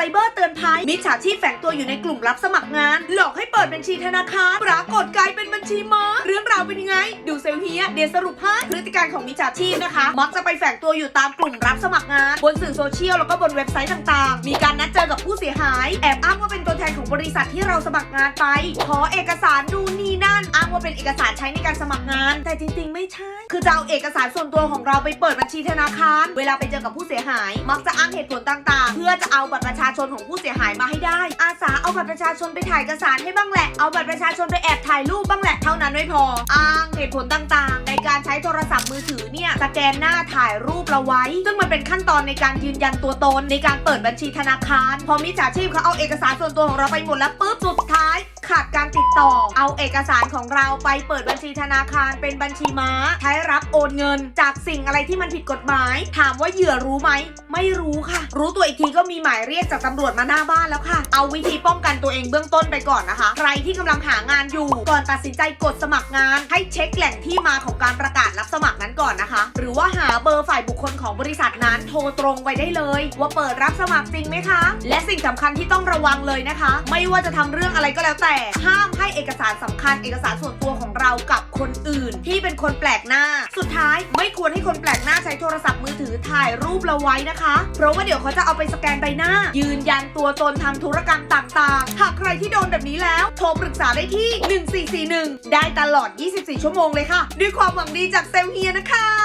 ไซเบอร์เตือนภัย มิจฉาชีพแฝงตัวอยู่ในกลุ่มรับสมัครงาน หลอกให้เปิดบัญชีธนาคารปรากฏกลายเป็นบัญชีม้าเรื่องราวเป็นยังไง ดูเซลเฮียเดี๋ยวสรุปให้พฤติการของมิจฉาชีพนะคะ มักจะไปแฝงตัวอยู่ตามกลุ่มรับสมัครงาน บนสื่อโซเชียลแล้วก็บนเว็บไซต์ต่างๆ มีการนัดเจอกับผู้เสียหาย แอบอ้างว่าเป็นตัวแทนของบริษัทที่เราสมัครงานไป ขอเอกสารดูนนี่ อ้างว่าเป็นเอกสารใช้ในการสมัครงาน แต่จริง ๆ ไม่ใช่ คือจะเอาเอกสารส่วนตัวของเราไปเปิดบัญชีธนาคาร เวลาไปเจอกับผู้เสียหาย มักจะอ้างเหตุผลต่างๆ เพื่อจะเอาบัตรประชาชนของผู้เสียหายมาให้ได้ อาสาเอาบัตรประชาชนไปถ่ายเอกสารให้บ้างแหละ เอาบัตรประชาชนไปแอบถ่ายรูปบ้างแหละ เท่านั้นไม่พอ อ้างเหตุผลต่างๆ ในการใช้โทรศัพท์มือถือเนี่ยสแกนหน้าถ่ายรูปเราไว้ ซึ่งมันเป็นขั้นตอนในการยืนยันตัวตนในการเปิดบัญชีธนาคาร พอมิจฉาชีพเขาเอาเอกสารส่วนตัวของเราไปหมดแล้วปุ๊บสุดท้าย ขาดการติดต่อ เอาเอกสารของเราไปเปิดบัญชีธนาคารเป็นบัญชีม้า ใช้รับโอนเงิน จากสิ่งอะไรที่มันผิดกฎหมาย ถามว่าเหยื่อรู้ไหม ไม่รู้ค่ะ รู้ตัวอีกทีก็มีหมายเรียกจากตำรวจมาหน้าบ้านแล้วค่ะ เอาวิธีป้องกันตัวเองเบื้องต้นไปก่อนนะคะ ใครที่กำลังหางานอยู่ ก่อนตัดสินใจกดสมัครงาน ให้เช็คแหล่งที่มาของการประกาศรับสมัครนั้นก่อนนะคะ หรือว่าหาเบอร์ฝ่ายบุคคลของบริษัทนั้นโทรตรงไปได้เลย ว่าเปิดรับสมัครจริงไหมคะ และสิ่งสำคัญที่ต้องระวังเลยนะคะ ไม่ว่าจะทำเรื่องอะไรก็แล้วแต่ห้ามให้เอกสารสำคัญเอกสารส่วนตัวของเรากับคนอื่น ที่เป็นคนแปลกหน้า สุดท้ายไม่ควรให้คนแปลกหน้าใช้โทรศัพท์มือถือถ่ายรูปเราไว้นะคะ เพราะว่าเดี๋ยวเขาจะเอาไปสแกนใบหน้า ยืนยันตัวตนทำธุรกรรมต่างๆ หากใครที่โดนแบบนี้แล้วโทรปรึกษาได้ที่ 1441 ได้ตลอด 24 ชั่วโมงเลยค่ะ ด้วยความหวังดีจากเซลเฮียนะคะ